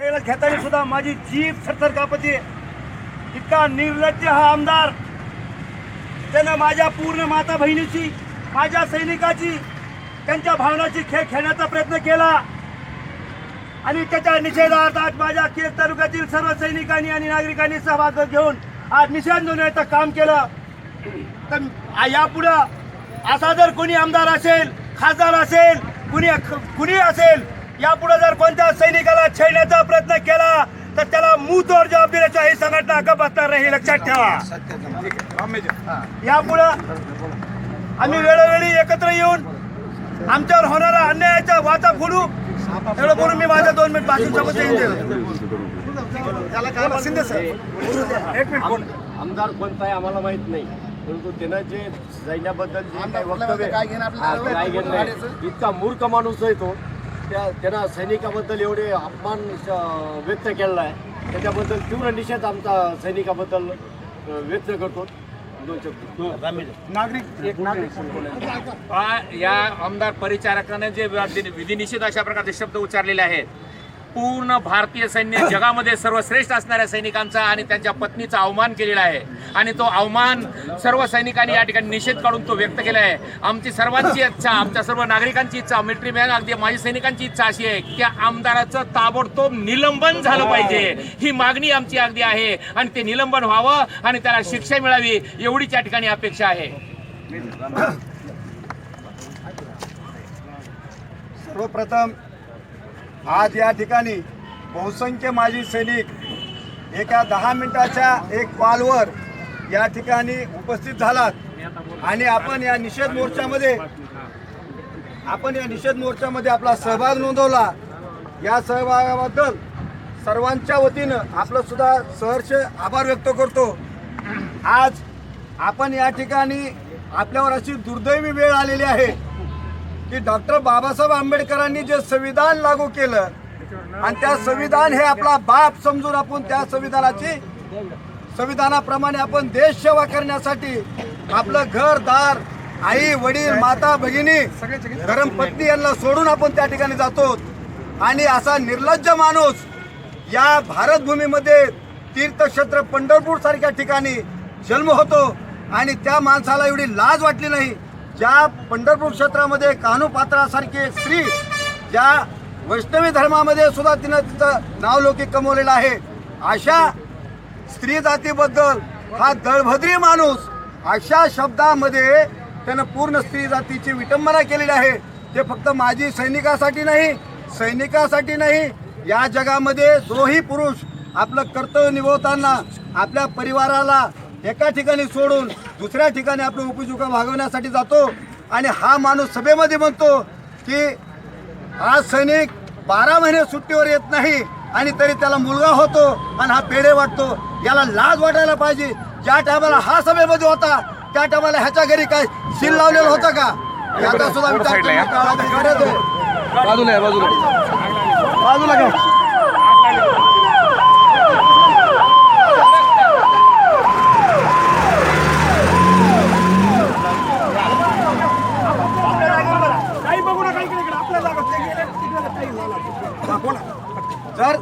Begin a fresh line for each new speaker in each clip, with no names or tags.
त्याला घेताना सुद्धा माझी जीभ थरथर कापते. इतका निर्लज्ज हा आमदार. त्यानं माझ्या पूर्ण माता बहिणीची माझ्या सैनिकाची त्यांच्या भावनाची खेळ खेळण्याचा प्रयत्न केला. आणि त्याच्या निषेधार्थ आज माझ्या केस तालुक्यातील सर्व सैनिकांनी आणि नागरिकांनी सहभाग घेऊन आज निषेध नोंदवण्याचं काम केलं. तर यापुढं असा जर कोणी आमदार असेल खासदार असेल कुणी कुणी असेल यापुढे जर कोणत्या सैनिकाला छेडण्याचा प्रयत्न केला तर त्याला मुंहतोड जबाबदारीच्या ही संघटना गप बसणार नाही लक्षात ठेवा. यापुढं आम्ही वेळोवेळी एकत्र येऊन आमच्यावर होणारा अन्यायाचा वाचा फोडू एवढं बोलून मी माझ्या दोन मिनिट भाषण सोबत शिंदे सर? एक मिनिट बोल.
आमदार कोणता आहे आम्हाला माहीत नाही. परंतु त्यानं जे सैन्याबद्दल जे काही वक्तव्य
काय घेणं आपल्याला?
काय घेणं नाही. इतका मूर्ख माणूस आहे तो. त्या त्यानं सैनिकाबद्दल एवढे अपमान व्यक्त केलेला आहे. त्याच्याबद्दल तीव्र निषेध आमचा सैनिकाबद्दल व्यक्त करतो. दोन शब्द.
नागरिक एक नागरिक
या आमदार परिचारकाने जे विधिनिषेध अशा प्रकारचे शब्द उच्चारलेले आहेत. पूर्ण भारतीय सैन्य जगामध्ये सर्वश्रेष्ठ असणाऱ्या सैनिकांचा आणि त्यांच्या पत्नीचा अवमान केलेला आहे. आणि तो अवमान सर्व सैनिकांनी या ठिकाणी निषेध काढून तो व्यक्त केला आहे. आमची सर्वांची इच्छा आमच्या सर्व नागरिकांची इच्छा मिलिटरी मॅन अगदी माझी सैनिकांची इच्छा अशी आहे की आमदाराचं ताबडतोब निलंबन झालं पाहिजे. ही मागणी आमची अगदी आहे आणि ते निलंबन व्हावं आणि त्याला शिक्षा मिळावी एवढीच या ठिकाणी अपेक्षा आहे.
सर्वप्रथम आज या ठिकाणी बहुसंख्य माजी सैनिक एका दहा मिनिटाच्या एक कॉलवर या ठिकाणी उपस्थित झालात. आणि आपण या निषेध मोर्चामध्ये आपण या निषेध मोर्चामध्ये आपला सहभाग नोंदवला. या सहभागाबद्दल सर्वांच्या वतीनं आपलं सुद्धा सहर्ष आभार व्यक्त करतो. आज आपण या ठिकाणी आपल्यावर अशी दुर्दैवी वेळ आलेली आहे. की डॉक्टर बाबासाहेब आंबेडकरांनी जे संविधान लागू केलं आणि त्या संविधान हे आपला बाप समजून आपण त्या संविधानाची संविधानाप्रमाणे आपण देश सेवा करण्यासाठी आपलं घर दार आई वडील माता भगिनी धर्मपत्नी यांना सोडून आपण त्या ठिकाणी जातो. आणि असा निर्लज्ज माणूस या भारतभूमीमध्ये तीर्थक्षेत्र पंढरपूर सारख्या ठिकाणी जन्म होतो. आणि त्या माणसाला एवढी लाज वाटली नाही. ज्या पंढरपूर क्षेत्रामध्ये कानूपात्रासारखी एक स्त्री ज्या वैष्णवी धर्मामध्ये सुद्धा तिनं तिचं नावलौकिक कमवलेलं आहे अशा स्त्री जातीबद्दल हा दळभद्री माणूस अशा शब्दामध्ये त्यानं पूर्ण स्त्री जातीची विटंबना केलेली आहे. ते फक्त माझी सैनिकासाठी नाही सैनिकासाठी नाही या जगामध्ये जोही पुरुष आपलं कर्तव्य निभवताना आपल्या परिवाराला एका ठिकाणी सोडून दुसऱ्या ठिकाणी आपलं उपजीविका भागवण्यासाठी जातो आणि हा माणूस सभेमध्ये म्हणतो की हा सैनिक बारा महिने सुट्टीवर येत नाही आणि तरी त्याला मुलगा होतो आणि हा पेढे वाटतो. याला लाज वाटायला पाहिजे. ज्या टायमाला हा सभेमध्ये होता त्या टायमाला ह्याच्या घरी काय सील लावलेलं होतं का? याचा सुद्धा विचार
बाजूला बाजूला
घ्या काही बघू नका इकडे इकडे आपल्या जागा ते गेले, तिकडे काही झालं. दाखव ना. जर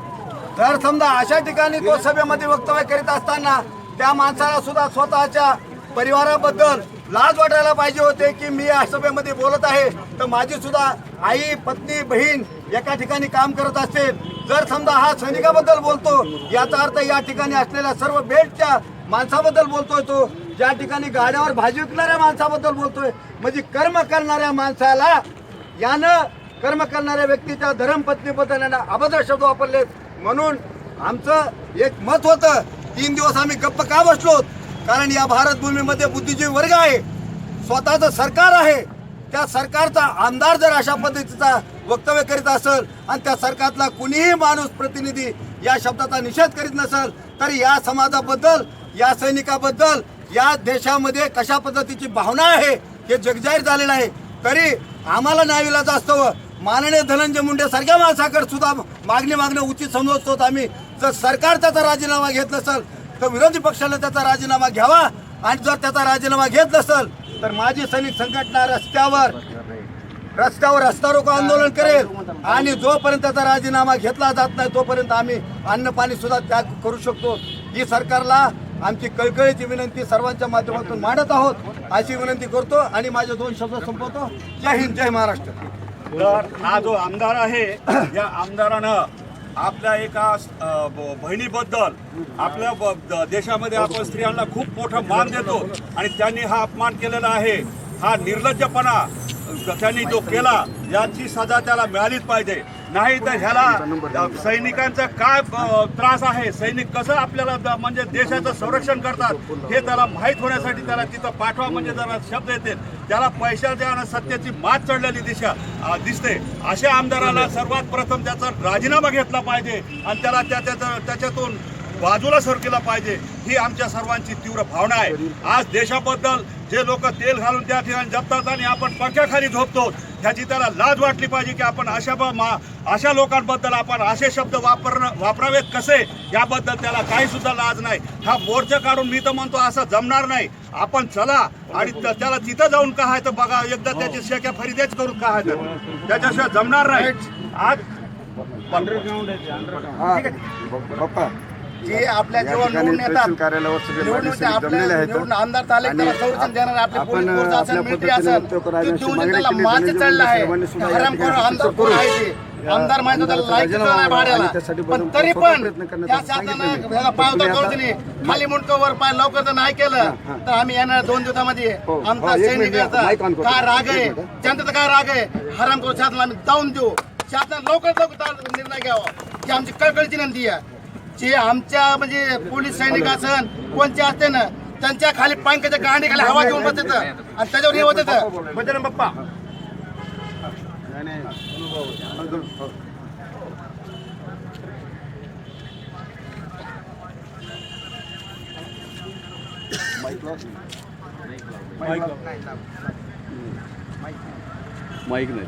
जर समजा अशा ठिकाणी तो सभेमध्ये वक्तव्य करीत असताना त्या माणसाला सुद्धा स्वतःच्या परिवाराबद्दल लाज वाटायला पाहिजे होते की मी या सभेमध्ये बोलत आहे. तर माझी सुद्धा आई पत्नी बहीण एका ठिकाणी काम करत असेल जर समजा हा सैनिकाबद्दल बोलतो याचा अर्थ या ठिकाणी असलेल्या सर्व बेल्टच्या माणसाबद्दल बोलतोय तो. ज्या ठिकाणी गाड्यावर भाजी विकणाऱ्या माणसाबद्दल बोलतोय. म्हणजे कर्म करणाऱ्या माणसाला यानं कर्म करणाऱ्या व्यक्तीच्या धर्मपत्नीबद्दल यांना अभद्र शब्द वापरलेत. म्हणून आमचं एक मत होतं तीन दिवस आम्ही गप्प का बसलो? कारण या भारतभूमीमध्ये बुद्धिजीवी वर्ग आहे. स्वतःचं सरकार आहे. त्या सरकारचा आमदार जर अशा पद्धतीचा वक्तव्य करीत असेल आणि त्या सरकारतला कुणीही माणूस प्रतिनिधी या शब्दाचा निषेध करीत नसेल तर या समाजाबद्दल या सैनिकाबद्दल या देशामध्ये कशा पद्धतीची भावना आहे हे जगजाहीर झालेलं आहे. तरी आम्हाला न्यायविलाच असतं माननीय धनंजय मुंडे सारख्या माणसाकडे सुद्धा मागणी मागणं उचित समजतो आम्ही. जर सरकार त्याचा राजीनामा घेत नसेल तर विरोधी पक्षाने त्याचा राजीनामा घ्यावा. आणि जर त्याचा राजीनामा घेत नसेल तर माझी सैनिक संघटना रस्त्यावर रस्त्यावर रस्ता रोको आंदोलन करेल. आणि जोपर्यंत त्याचा राजीनामा घेतला जात नाही तोपर्यंत आम्ही अन्न पाणी सुद्धा त्याग करू शकतो. ही सरकारला आमची कळकळीची विनंती सर्वांच्या माध्यमातून मांडत आहोत. अशी विनंती करतो आणि माझे दोन शब्द संपवतो. जय हिंद जय महाराष्ट्र.
तर हा जो आमदार आहे या आमदारानं आपल्या एका ब- बहिणीबद्दल आपल्या ब- द- देशामध्ये आपण स्त्रियांना खूप मोठा मान देतो आणि त्यांनी हा अपमान केलेला आहे. हा निर्लज्जपणा त्यांनी जो केला याची सजा त्याला मिळालीच पाहिजे. नाही तर ह्याला सैनिकांचा काय त्रास आहे? सैनिक कसं आपल्याला द- म्हणजे देशाचं संरक्षण करतात? हे त्याला माहीत होण्यासाठी त्याला तिथं पाठवा म्हणजे जरा शब्द येते त्याला पैशाच्या आणि सत्याची मात चढलेली दिशा दिसते. अशा आमदाराला सर्वात प्रथम त्याचा राजीनामा घेतला पाहिजे आणि त्याला त्या त्याच्यातून बाजूला सरकेला पाहिजे. ही आमच्या सर्वांची तीव्र भावना आहे. आज देशाबद्दल जे लोक तेल घालून त्या ठिकाणी जपतात आणि आपण पंख्याखाली झोपतो ह्याची त्याला लाज वाटली पाहिजे की आपण अशा ब- मा अशा लोकांबद्दल आपण असे शब्द वापरणं वापरावेत कसे? याबद्दल त्याला काही सुद्धा लाज नाही. हा मोर्चा काढून मी तर म्हणतो असं जमणार नाही. आपण चला आणि त्याला तिथं जाऊन काय तर बघा एकदा त्याची शेक्या फरिदेच करून काय त्याच्याशिवाय जमणार नाही. आज
बाप्पा.
जे आपल्या जेव्हा निवडून येतात निवडून आपल्या निवडून आमदार झाले त्याला संरक्षण देणार आपले पोलीस फोर्स असेल मिलिटरी असेल ते देऊन त्याला मागे चढलं आहे. हरामखोर आमदार कोण आहे ते आमदार माहिती त्याला लायक नाही भाड्याला पण तरी पण त्या शासनानं ह्याला पावता करून दिली खाली मुंडकं वर पाय लवकर जर नाही केलं तर आम्ही येणार दोन दिवसामध्ये. आमचा सैनिकाचा काय राग आहे? जनतेचा काय राग आहे? हरामखोर शासनाला आम्ही जाऊन देऊ. शासन लवकर लवकर निर्णय घ्यावा. ही आमची कळकळीची विनंती आहे जे आमच्या म्हणजे पोलीस सैनिक असन कोणते असते ना त्यांच्या खाली पंखाच्या गांडी खाली हवा घेऊन बसत आणि त्याच्यावर हे होत
बजरंग बाप्पा.
माईक नाही.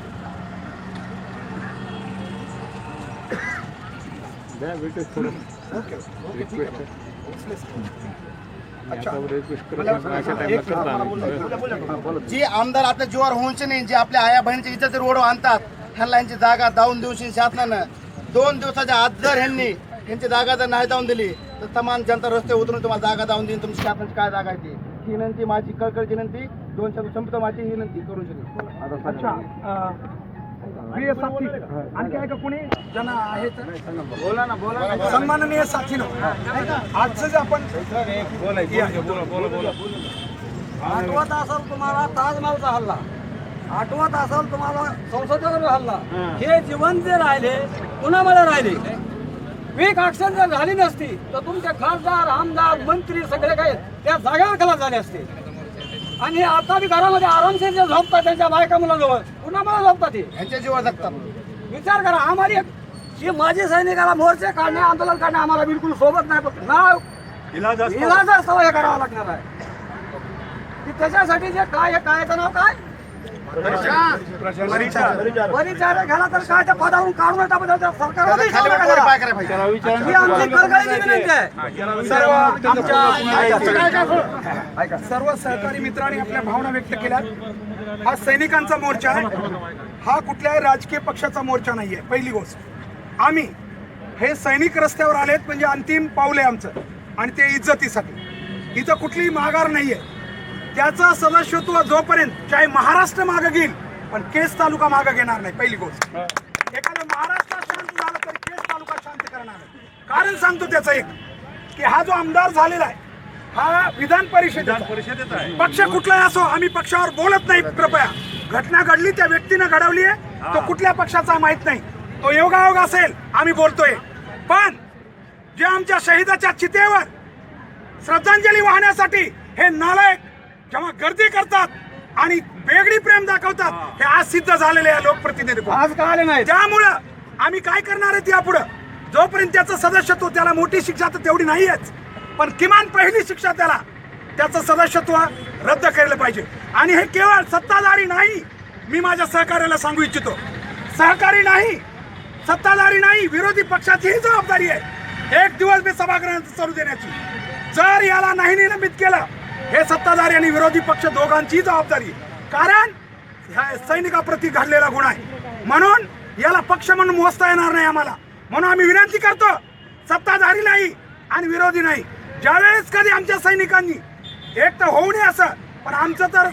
जे आमदार आपल्या जीवावर होऊनचे नाही जे आपल्या आया बहिणीची इज्जत रोड आणतात ह्यांना यांची जागा दावून देऊशी शासनानं दोन दिवसाच्या आत जर ह्यांनी यांची जागा जर नाही दावून दिली तर तमाम जनता रस्ते उतरून तुम्हाला जागा दावून देईन. तुमची शासनाची काय जागा आहे ती? ही विनंती माझी कळकळची विनंती दोन शब्द संपत माझी ही विनंती. करू शकतो
प्रिय साथी आणखी आहे का कोणी? जण आहेत बोला ना बोला सन्माननीय साथीनो आजचं जे आपण
आठवत असाल तुम्हाला ताजमहलचा हल्ला. आठवत असाल तुम्हाला संसदेवर हल्ला. हे जीवन जे राहिले पुण्यामध्ये राहिले? वीक ऍक्शन जर झाली नसती तर तुमचे खासदार आमदार मंत्री सगळे काही त्या जागेवर खलास झाले असते. आणि आता बी घरामध्ये आरामशीर जे झोपतात त्यांच्या बायका मुलाजवळ पुण्यामध्ये झोपतात ते
ह्यांच्या जीवावर जगतात
विचार करा आम्हाला एक- ही माजी सैनिकाला मोर्चे काढणे आंदोलन काढणे आम्हाला बिलकुल सोबत नाही पण नाव
इलाज असतो.
इलाज सवय करावा लागणार आहे. की त्याच्यासाठी जे काय कायचं नाव काय? परिचारक घ्याला तर काय त्या पदावरून काढून टाकत सरकारला ही आमची कळकळीची विनंती आहे
सर्व आमच्या सर्व सहकारी मित्रांनी आपल्या भावना व्यक्त केल्या हा सैनिकांचा मोर्चा आहे हा कुठल्याही राजकीय पक्षाचा मोर्चा नाहीये पहिली गोष्ट आम्ही हे सैनिक रस्त्यावर आलेत म्हणजे अंतिम पाऊल आहे आमचं आणि ते इज्जतीसाठी इथं कुठलीही माघार नाहीये त्याचं सदस्यत्व जोपर्यंत चाहे महाराष्ट्र मागं घेईल पण केस तालुका मागं घेणार नाही पहिली गोष्ट. एखादं महाराष्ट्र शांत झालं तर केस तालुका शांत करणार कारण सांगतो त्याचं एक की हा जो आमदार झालेला आहे हा विधान परिषद
परिषदेत
पक्ष कुठलाही असो आम्ही पक्षावर बोलत नाही कृपया. घटना घडली त्या व्यक्तीनं घडवली आहे तो कुठल्या पक्षाचा माहीत नाही. तो योगायोग असेल आम्ही बोलतोय. पण जे आमच्या शहीदाच्या चितेवर श्रद्धांजली वाहण्यासाठी हे नालायक जेव्हा गर्दी करतात आणि वेगळी प्रेम दाखवतात हे. आज सिद्ध झालेले आहे लोकप्रतिनिधी
आज का आले नाहीत?
त्यामुळं आम्ही काय करणार आहेत यापुढं जोपर्यंत त्याचं सदस्यत्व त्याला मोठी शिक्षा तर तेवढी नाहीच पण किमान पहिली शिक्षा त्याला त्याचं सदस्यत्व रद्द केलं पाहिजे. आणि हे केवळ सत्ताधारी नाही मी माझ्या सहकार्याला सांगू इच्छितो. सहकारी नाही सत्ताधारी नाही विरोधी पक्षाचीही जबाबदारी आहे. एक दिवस मी सभागृहात चालू देण्याची. जर याला नाही निलंबित केलं हे सत्ताधारी आणि विरोधी पक्ष दोघांची जबाबदारी. कारण ह्या सैनिकाप्रती घडलेला गुन्हा आहे. म्हणून याला पक्ष म्हणून मोजता येणार नाही आम्हाला. म्हणून आम्ही विनंती करतो सत्ताधारी नाही आणि विरोधी नाही. ज्यावेळेस कधी आमच्या सैनिकांनी एक तर होऊ नये असं पण आमचं तर